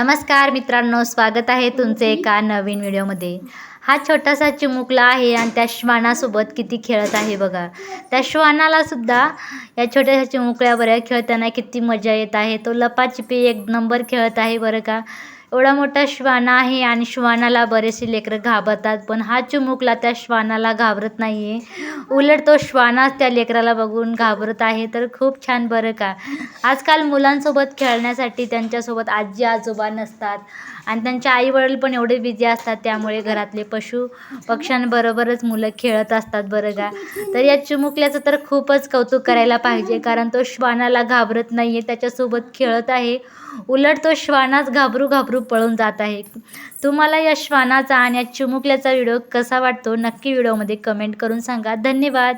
नमस्कार मित्रांनो स्वागत आहे तुमचे एका नवीन व्हिडिओमध्ये. हा छोटासा चिमुकला आहे आणि त्या श्वानासोबत किती खेळत आहे बघा. त्या श्वानाला सुद्धा या छोट्याशा चिमुकल्या बऱ्या खेळताना किती मजा येत आहे. तो लपाचिपी एक नंबर खेळत आहे बरं का. एवढा मोठा श्वान आहे आणि श्वानाला बरेचसे लेकरं घाबरतात पण हा चिमुकला त्या श्वानाला घाबरत नाही आहे उलट तो श्वानाच त्या लेकराला बघून घाबरत आहे. तर खूप छान बरं का? आजकाल मुलांसोबत खेळण्यासाठी त्यांच्यासोबत आजी आजोबा नसतात आणि त्यांचे आईवडील पण एवढे बिझी असतात त्यामुळे घरातले पशु पक्ष्यांबरोबरच मुलं खेळत असतात बरं का? तर या चिमुकल्याचं तर खूपच कौतुक करायला पाहिजे कारण तो श्वानाला घाबरत नाही आहे त्याच्यासोबत खेळत आहे. उलट तो श्वानाच घाबरू घाबरू पळून जात आहे. तुम्हाला या श्वानाचा आणि या चिमुकल्याचा व्हिडिओ कसा वाटतो? नक्की व्हिडिओमध्ये कमेंट करून सांगा. धन्यवाद.